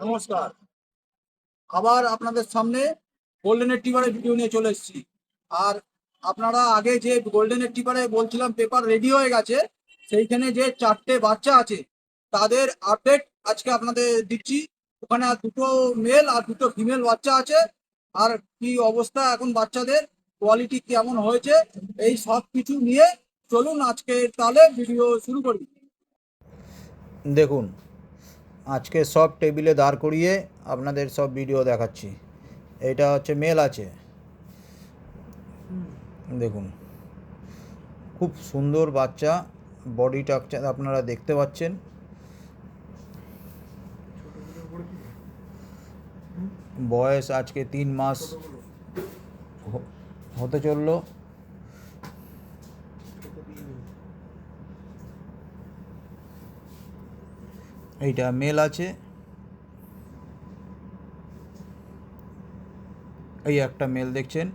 নমস্কার। আবার আপনাদের সামনে গোল্ডেনের টিপারের ভিডিও নিয়ে চলে এসেছি। আর আপনারা আগে যে গোল্ডেনের টিপারে বলছিলাম পেপার রেডি হয়ে গেছে, সেইখানে যে চারটে বাচ্চা আছে, তাদের আপডেট আজকে আপনাদের দিচ্ছি। ওখানে আর দুটো মেল আর দুটো ফিমেল বাচ্চা আছে। আর কি অবস্থা এখন বাচ্চাদের কোয়ালিটি কেমন হয়েছে, এই সব কিছু নিয়ে চলুন আজকে তাহলে ভিডিও শুরু করি। দেখুন আজকে সব টেবিলে দাঁড় করিয়ে আপনাদের সব ভিডিও দেখাচ্ছি। এটা হচ্ছে মেল আছে। দেখুন। খুব সুন্দর বাচ্চা বডি স্ট্রাকচার আপনারা দেখতে পাচ্ছেন। বয়স আজকে তিন মাস। হতে চলল। এইটা মেল আছে। এই একটা মেল দেখছেন।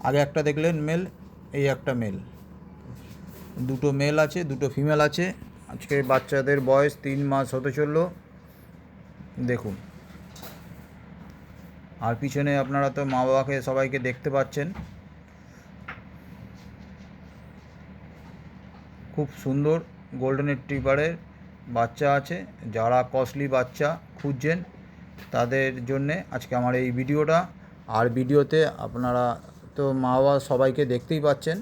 আগে একটা দেখলেন মেল, এই একটা মেল। দুটো মেল আছে, দুটো ফিমেল আছে। আজকে বাচ্চাদের বয়স তিন মাস হতে চলল। দেখুন। আর পিছনে আপনারা তো মা বাবাকে সবাইকে দেখতে পাচ্ছেন। খুব সুন্দর গোল্ডেন রিট্রিভারের বাচ্চা আছে, যারা কস্টলি বাচ্চা খুঁজছেন, তাদের জন্যে আজকে আমার এই ভিডিওটা। আর ভিডিওতে আপনারা তো মা বাবা সবাইকে দেখতেই পাচ্ছেন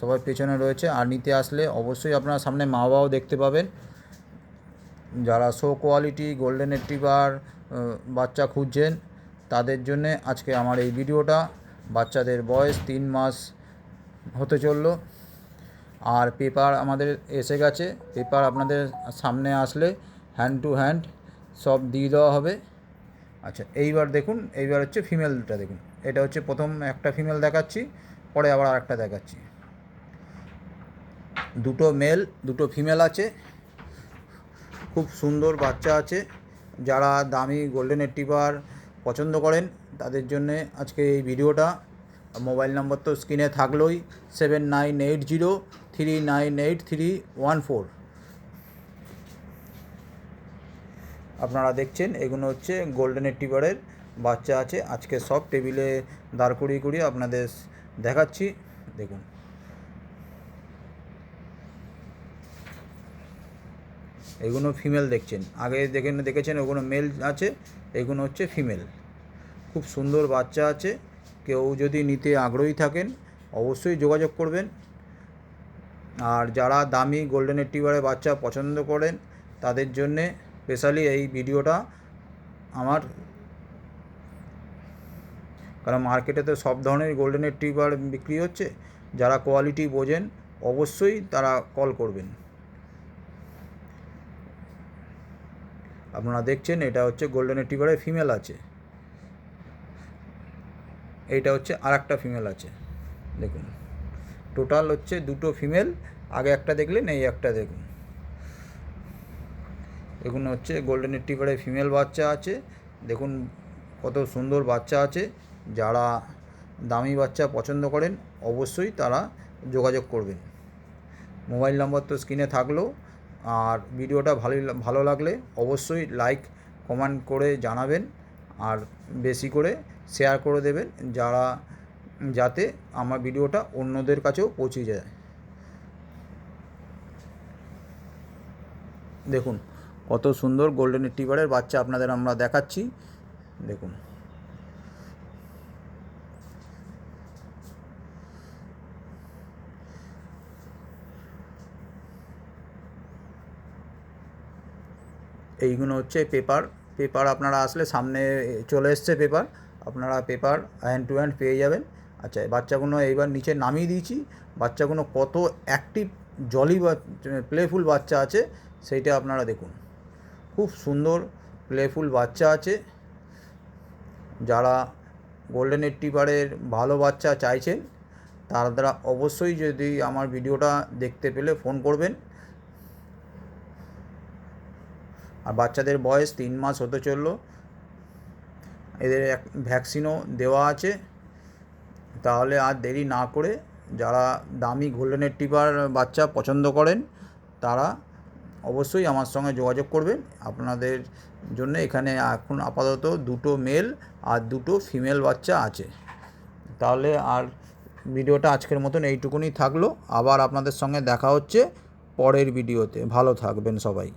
সবাই পেছনে রয়েছে। আর নিতে আসলে অবশ্যই আপনারা সামনে মা বাবাও দেখতে পাবেন। যারা শো কোয়ালিটি গোল্ডেন রিট্রিভার বাচ্চা খুঁজছেন, তাদের জন্যে আজকে আমার এই ভিডিওটা। বাচ্চাদের বয়স তিন মাস হতে চলল। আর পেপার আমাদের এসে গেছে। পেপার আপনাদের সামনে আসলে হ্যান্ড টু হ্যান্ড সব দিয়ে দেওয়া হবে। আচ্ছা এইবার দেখুন, এইবার হচ্ছে ফিমেলটা দেখুন। এটা হচ্ছে প্রথম একটা ফিমেল দেখাচ্ছি, পরে আবার আরেকটা দেখাচ্ছি। দুটো মেল দুটো ফিমেল আছে। খুব সুন্দর বাচ্চা আছে। যারা দামি গোল্ডেন টিপার পছন্দ করেন, তাদের জন্যে আজকে এই ভিডিওটা মোবাইল নম্বর তো স্ক্রিনে থাকলোই, seven nine eight zero three nine eight three one four. আপনারা দেখছেন, এগুলো হচ্ছে গোল্ডেন টিপারের বাচ্চা আছে। আজকে সব টেবিলে দাঁড় করিয়ে করিয়ে আপনাদের দেখাচ্ছি। দেখুন। এগুলো ফিমেল দেখছেন। আগে দেখেন, দেখেছেন ওগুলো মেল আছে, এগুলো হচ্ছে ফিমেল খুব সুন্দর বাচ্চা আছে। কেউ যদি নিতে আগ্রহী থাকেন, অবশ্যই যোগাযোগ করবেন। আর যারা দামি গোল্ডেন টিবারের বাচ্চা পছন্দ করেন, তাদের জন্যে স্পেশালি এই ভিডিওটা আমার কারণ মার্কেটে তো সব ধরনের গোল্ডেন টিবার বিক্রি হচ্ছে। যারা কোয়ালিটি বোঝেন, অবশ্যই তারা কল করবেন। আপনারা দেখছেন, এটা হচ্ছে গোল্ডেন টিবারের ফিমেল আছে। এইটা হচ্ছে আর একটা ফিমেল আছে। দেখুন টোটাল হচ্ছে দুটো ফিমেল আগে একটা দেখলেন, এই একটা দেখুন। এগুলো হচ্ছে গোল্ডেন টিবারের ফিমেল বাচ্চা আছে। দেখুন কত সুন্দর বাচ্চা আছে। যারা দামি বাচ্চা পছন্দ করেন, অবশ্যই তারা যোগাযোগ করবেন। মোবাইল নম্বর তো স্ক্রিনে থাকল। আর ভিডিওটা ভালো ভালো লাগলে অবশ্যই লাইক কমেন্ট করে জানাবেন। আর বেশি করে শেয়ার করে দেবেন যারা, যাতে আমার ভিডিওটা অন্যদের কাছেও পৌঁছে যায়। দেখুন, কত সুন্দর গোল্ডেন টিবারের বাচ্চা আপনাদের আমরা দেখাচ্ছি। দেখুন। এইগুলো হচ্ছে পেপার পেপার আপনারা আসলে সামনে চলে এসছে পেপার, আপনারা পেপার হ্যান্ড টু হ্যান্ড পেয়ে যাবেন। আচ্ছা বাচ্চাগুলো এইবার নিচে নামিয়ে দিয়েছি। বাচ্চাগুলো কত অ্যাক্টিভ জলি বা প্লেফুল বাচ্চা আছে, সেইটা আপনারা দেখুন। খুব সুন্দর প্লেফুল বাচ্চা আছে। যারা গোল্ডেন টিপারের ভালো বাচ্চা চাইছেন, তারা অবশ্যই যদি আমার ভিডিওটা দেখতে পেলে ফোন করবেন। আর বাচ্চাদের বয়স তিন মাস হতে চলল। এদের এক ভ্যাকসিনও দেওয়া আছে। তাহলে আর দেরি না করে যারা দামি গোল্ডেনের টিপার বাচ্চা পছন্দ করেন, তারা অবশ্যই আমার সঙ্গে যোগাযোগ করবেন। আপনাদের জন্য এখানে এখন আপাতত দুটো মেল আর দুটো ফিমেল বাচ্চা আছে। তাহলে আর ভিডিওটা আজকের মতন এইটুকুনি থাকল। আবার আপনাদের সঙ্গে দেখা হচ্ছে পরের ভিডিওতে। ভালো থাকবেন সবাই।